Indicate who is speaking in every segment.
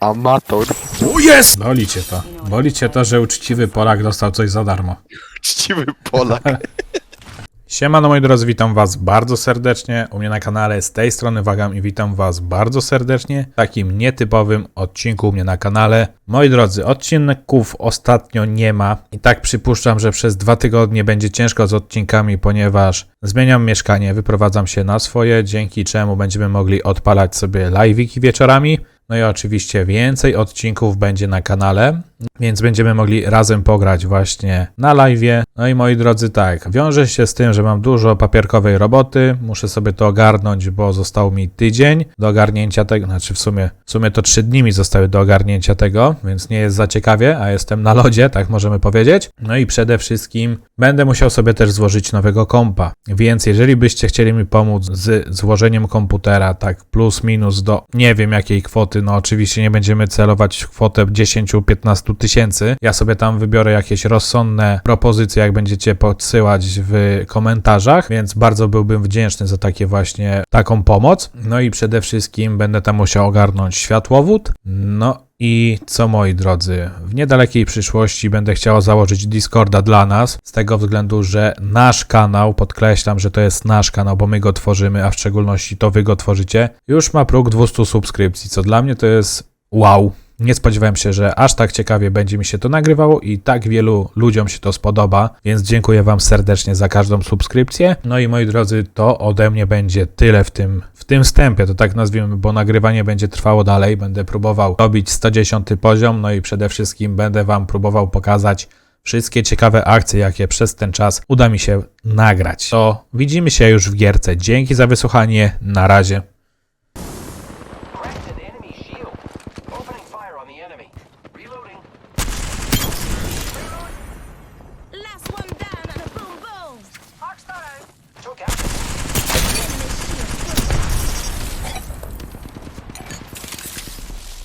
Speaker 1: Amator.
Speaker 2: O jest! Boli cię to. Boli cię to, że uczciwy Polak dostał coś za darmo.
Speaker 1: Czciwy Polak.
Speaker 2: Siemano moi drodzy, witam was bardzo serdecznie u mnie na kanale, z tej strony Wagam i witam was bardzo serdecznie w takim nietypowym odcinku u mnie na kanale. Moi drodzy, odcinków ostatnio nie ma i tak przypuszczam, że przez dwa tygodnie będzie ciężko z odcinkami, ponieważ zmieniam mieszkanie, wyprowadzam się na swoje, dzięki czemu będziemy mogli odpalać sobie live'iki wieczorami. No i oczywiście więcej odcinków będzie na kanale, więc będziemy mogli razem pograć właśnie na live. No i moi drodzy, tak, wiąże się z tym, że mam dużo papierkowej roboty, muszę sobie to ogarnąć, bo został mi tydzień do ogarnięcia tego, znaczy w sumie, w sumie to trzy dni mi zostały do ogarnięcia tego, więc nie jest za ciekawie, a jestem na lodzie, tak możemy powiedzieć. No i przede wszystkim będę musiał sobie też złożyć nowego kompa, więc jeżeli byście chcieli mi pomóc z złożeniem komputera, tak plus minus do nie wiem jakiej kwoty, no oczywiście nie będziemy celować w kwotę 10-15 tysięcy. Ja sobie tam wybiorę jakieś rozsądne propozycje, jak będziecie podsyłać w komentarzach, więc bardzo byłbym wdzięczny za takie właśnie taką pomoc. No i przede wszystkim będę tam musiał ogarnąć światłowód. No i co moi drodzy, w niedalekiej przyszłości będę chciał założyć Discorda dla nas, z tego względu, że nasz kanał, podkreślam, że to jest nasz kanał, bo my go tworzymy, a w szczególności to wy go tworzycie, już ma próg 200 subskrypcji, co dla mnie to jest wow. Nie spodziewałem się, że aż tak ciekawie będzie mi się to nagrywało i tak wielu ludziom się to spodoba, więc dziękuję Wam serdecznie za każdą subskrypcję. No i moi drodzy, to ode mnie będzie tyle w tym, w tym wstępie, to tak nazwijmy, bo nagrywanie będzie trwało dalej. Będę próbował robić 110 poziom, no i przede wszystkim będę Wam próbował pokazać wszystkie ciekawe akcje, jakie przez ten czas uda mi się nagrać. To widzimy się już w gierce. Dzięki za wysłuchanie. Na razie.
Speaker 3: Cracked an enemy shield. Opening fire on the enemy. Reloading.
Speaker 4: Last one down and a boom boom.
Speaker 3: Hawks down. Took out.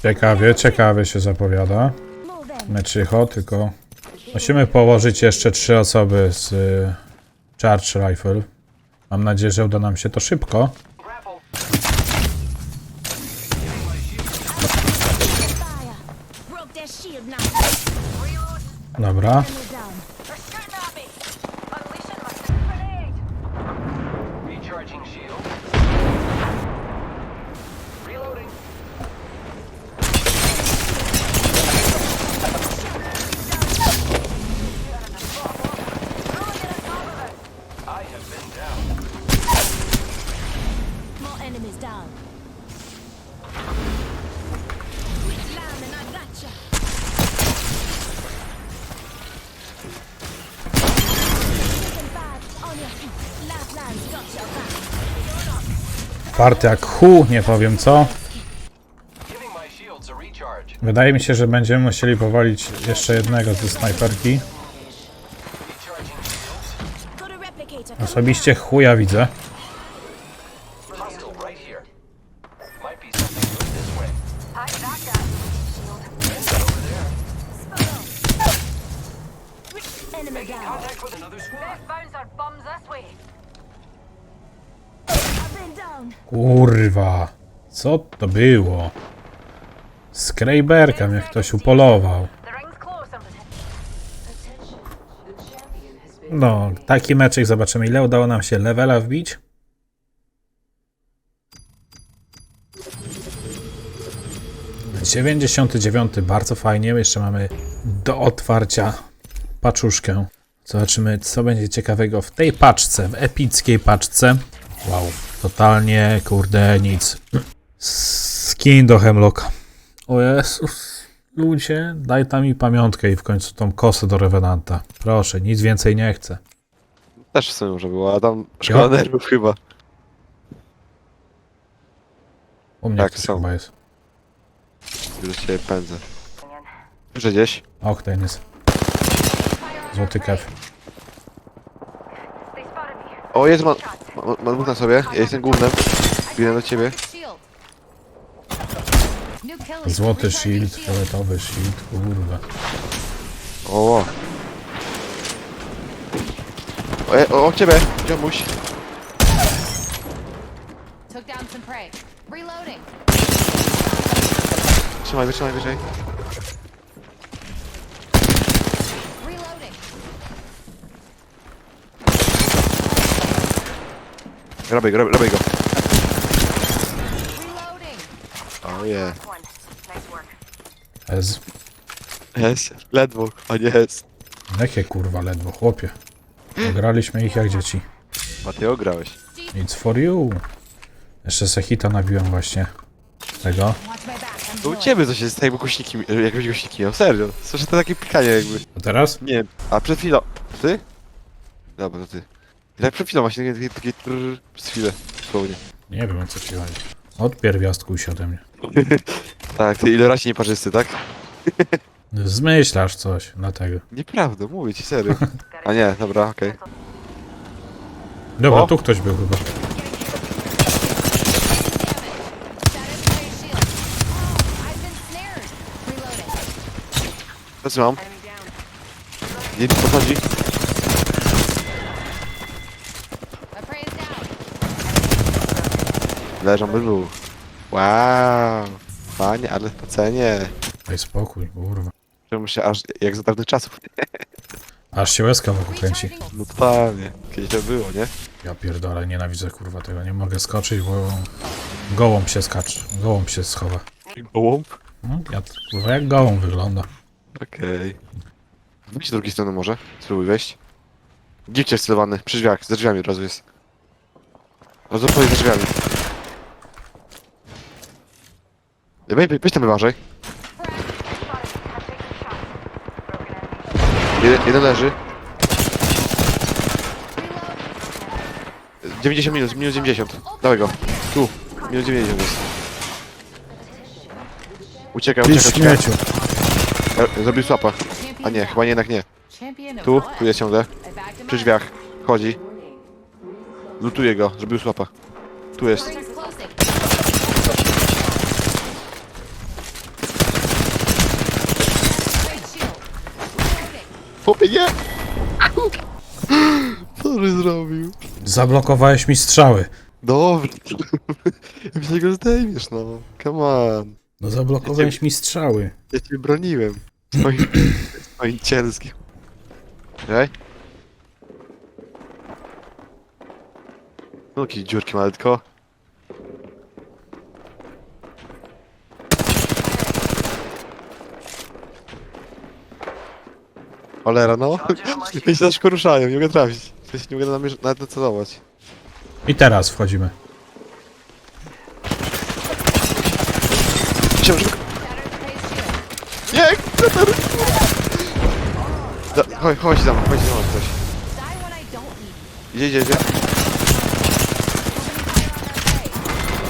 Speaker 2: Ciekawie, ciekawie się zapowiada. Meczycho, tylko musimy położyć jeszcze trzy osoby z y, Charge Rifle. Mam nadzieję, że uda nam się to szybko. Dobra. Party jak hu, nie powiem co. Wydaje mi się, że będziemy musieli powalić jeszcze jednego ze snajperki. Osobiście chuja widzę.
Speaker 4: Enemy down.
Speaker 3: Contact with another squad.
Speaker 5: Bounce our bums this way.
Speaker 2: Kurwa. Co to było? Skrejberka mnie ktoś upolował. No, taki meczek zobaczymy ile udało nam się levela wbić. Dziewięćdziesiąty dziewiąty, bardzo fajnie. Jeszcze mamy do otwarcia paczuszkę. Zobaczymy, co będzie ciekawego w tej paczce, w epickiej paczce. Wow, totalnie, kurde, nic. Skin do Hemlocka. O Jezus. Ludzie, daj tam mi pamiątkę i w końcu tą kosę do Revenanta. Proszę, nic więcej nie chcę.
Speaker 1: Też w sumie może było, a tam szkoda nerwów chyba.
Speaker 2: U mnie
Speaker 1: Tak,
Speaker 2: ktoś
Speaker 1: są.
Speaker 2: chyba jest.
Speaker 1: Już cię pędzę. Że gdzieś?
Speaker 2: Okten jest. Złoty kew.
Speaker 5: They spotted me.
Speaker 1: O, jest man... ma- Man dwóch na sobie, ja jestem głównym. Biegnę do ciebie.
Speaker 2: Złoty shield, fioletowy shield, kurwa.
Speaker 1: O, o. O, e, o, o ciebie, ziomuś.
Speaker 5: Took down some prey. Reloading.
Speaker 1: wytrzymaj, wytrzymaj, wytrzymaj.
Speaker 4: Reloading.
Speaker 1: Robię go, robię go.
Speaker 4: Reloading.
Speaker 1: O je.
Speaker 5: One. Nice work.
Speaker 2: Ez.
Speaker 1: Jest. Ledwo, a nie jest.
Speaker 2: Jakie kurwa ledwo, chłopie. Graliśmy ich jak dzieci.
Speaker 1: Mateo, grałeś.
Speaker 2: It's for you. Jeszcze se hita nabiłem właśnie. Tego.
Speaker 4: Watch my back. I'm
Speaker 1: To u ciebie coś jest jakby głośniki, jakieś głośniki miał, serio. Słyszę to takie pikanie jakby.
Speaker 2: A teraz?
Speaker 1: Nie a przed chwilą... Ty? Dobra, to ty. Jak przed chwilą właśnie, takie, takie trrr, przez chwilę, dosłownie.
Speaker 2: Nie wiem o co ci chodzi. Od pierwiastku się ode mnie.
Speaker 1: Tak, ty ile razy nieparzysty, tak?
Speaker 2: Zmyślasz coś, dlatego.
Speaker 1: Nieprawda, mówię ci, serio. A nie, dobra, okej.
Speaker 2: Dobra,
Speaker 1: O!
Speaker 2: tu ktoś był chyba.
Speaker 4: I've been snared. Reloading.
Speaker 1: Podchodzi. Leżą by był. Wow. Panie, ale w cenie.
Speaker 2: Daj spokój, kurwa.
Speaker 1: Czemu się aż jak za dawnych czasów.
Speaker 2: Aż się łezka wokół kręci.
Speaker 1: No totalnie. Kiedyś to było, nie?
Speaker 2: Ja pierdolę, nienawidzę kurwa tego. Nie mogę skoczyć, bo gołąb się skacze. Gołąb się schowa.
Speaker 1: Gołąb?
Speaker 2: No, ja kurwa jak gołąb wygląda.
Speaker 1: Okej. Wyjdź z drugiej strony może. Spróbuj wejść. Gdzie jest celowany? Przy drzwiach, za drzwiami od razu jest. Od razu powiedz za drzwiami. Weź, weź, weź tam wyważaj. Jeden, jeden leży. 90 minut, minus 90. Dawaj go. Tu. Minus 90 jest. Uciekaj,
Speaker 2: Ty
Speaker 1: uciekaj, uciekaj.
Speaker 2: śmieciu.
Speaker 1: E, Zrobił swapa. A nie, chyba nie, jednak nie. Tu, tu jest ciągle. Przy drzwiach. Chodzi. Lutuje go, zrobił swapa. Tu jest.
Speaker 4: Rings closing. Plate shield. Reloading.
Speaker 1: Chłopie, nie! Co by zrobił?
Speaker 2: Zablokowałeś mi strzały.
Speaker 1: Dobrze. Myślę, go zdejmiesz, no. Come on.
Speaker 2: No zablokowałeś mi strzały.
Speaker 1: Ja cię broniłem. Swoim, swoim cielskim. Okej? No, jakieś dziurki malutko. Cholera, no. Oni się szybko ruszają, nie mogę trafić. Ja się nie mogę namierz- nawet nacelować.
Speaker 2: I teraz wchodzimy.
Speaker 1: Książka. Nie! Peter! Da, chodź, chodź tam, chodź tam ktoś.
Speaker 4: Die when I don't need you.
Speaker 1: Idzie, idzie, idzie.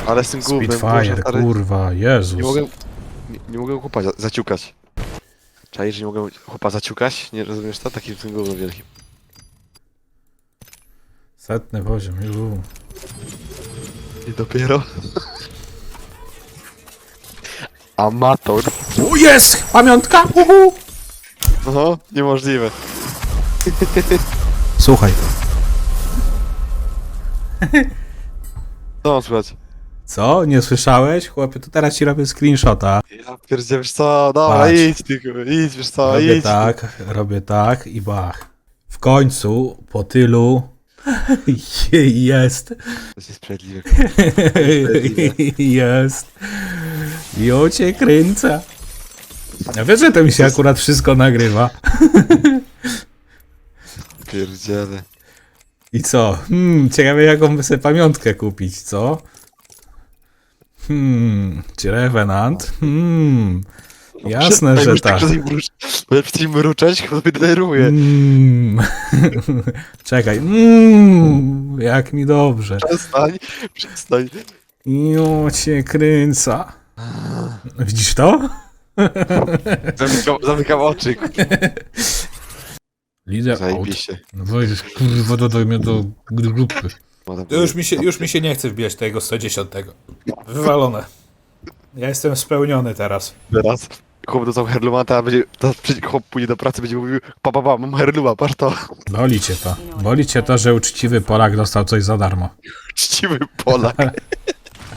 Speaker 1: Ale z tym gównem,
Speaker 2: Spitfire, kurwa, Jezus.
Speaker 1: Nie mogę, nie, nie mogę za, zaciukać. Czaisz, że nie mogę chłopa zaciukać? Nie rozumiesz to? Takim tym gównem wielkim.
Speaker 2: Setny poziom, ju.
Speaker 1: I dopiero. Amator.
Speaker 2: O, jest! Pamiątka! Uhu!
Speaker 1: No, niemożliwe.
Speaker 2: Słuchaj.
Speaker 1: Co mam słuchać?
Speaker 2: Co? Nie słyszałeś? Chłopie, to teraz ci robię screenshota.
Speaker 1: Ja pierdzie, wiesz co? Dobra,
Speaker 2: Patrz.
Speaker 1: idź ty, idź, wiesz co,
Speaker 2: Robię
Speaker 1: idź.
Speaker 2: tak, robię tak i bach. W końcu, po tylu... Jest.
Speaker 1: To jest niesprawiedliwe.
Speaker 2: Jest. Jo cię kręca. Ja wiesz, że to mi się akurat wszystko nagrywa.
Speaker 1: Pierdziele.
Speaker 2: I co? Hmm, ciekawe jaką by sobie pamiątkę kupić, co? Hmm, czy Revenant? Hmm, jasne, że tak.
Speaker 1: Bo ja przecież mruczeć, bo mnie denerwuje.
Speaker 2: Mm. Czekaj. Mm. Jak mi dobrze.
Speaker 1: Przestań, przestań.
Speaker 2: Jo cię kręca. Widzisz to?
Speaker 1: Zamykam, zamykam oczy.
Speaker 2: Lider out.
Speaker 1: Zajebiście.
Speaker 2: No weź, kurwa, dodaj mnie do grupy. Już mi, się, już mi się nie chce wbijać tego 110. Wywalone. Ja jestem spełniony teraz.
Speaker 1: Teraz. Chłop dostał herlumata, a będzie, teraz przyjdzie- chłop pójdzie do pracy, będzie mówił, pa, pa, pa, mam herluma, patrz to.
Speaker 2: Boli cię to. Boli cię to, że uczciwy Polak dostał coś za darmo.
Speaker 1: Czciwy Polak.